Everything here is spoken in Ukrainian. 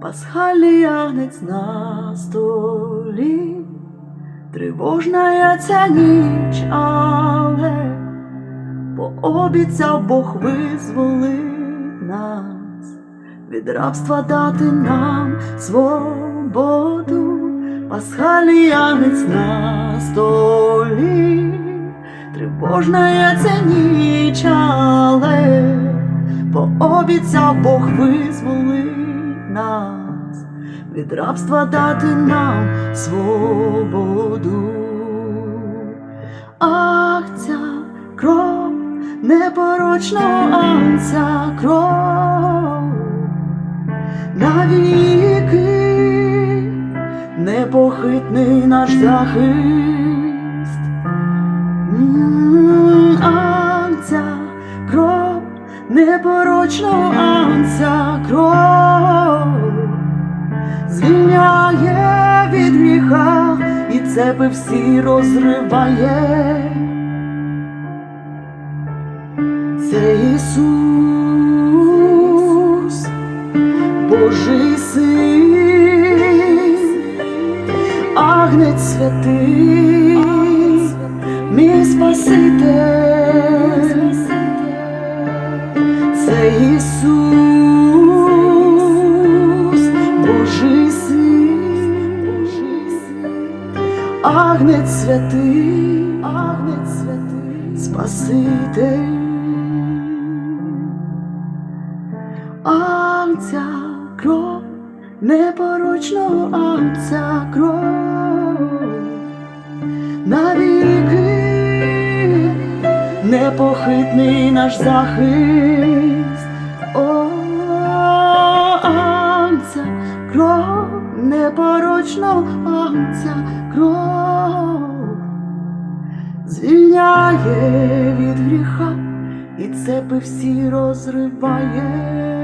Пасхальний ягнець на столі, тривожна я ця ніч, але пообіцяв Бог визволить нас, від рабства дати нам свободу, пасхальний ягнець на столі, тривожна я ця ніч, але пообіцяв Бог визволить нас, від рабства дати нам свободу. Ах, ця кров непорочного анця кров навіки непохитний наш захист. Ах, ця кров непорочного анця кров звільняє від гріха і цепи всі розриває. Це Ісус, Божий син, Агнець святий, мій Спаситель. Це Ісус, Агнець святий, Агнець святий, Спаситель. Амця кров, непорочного амця кров, навіки непохитний наш захист, О, амця кров, непорочного амця кров, звільняє від гріха і цепи всі розриває.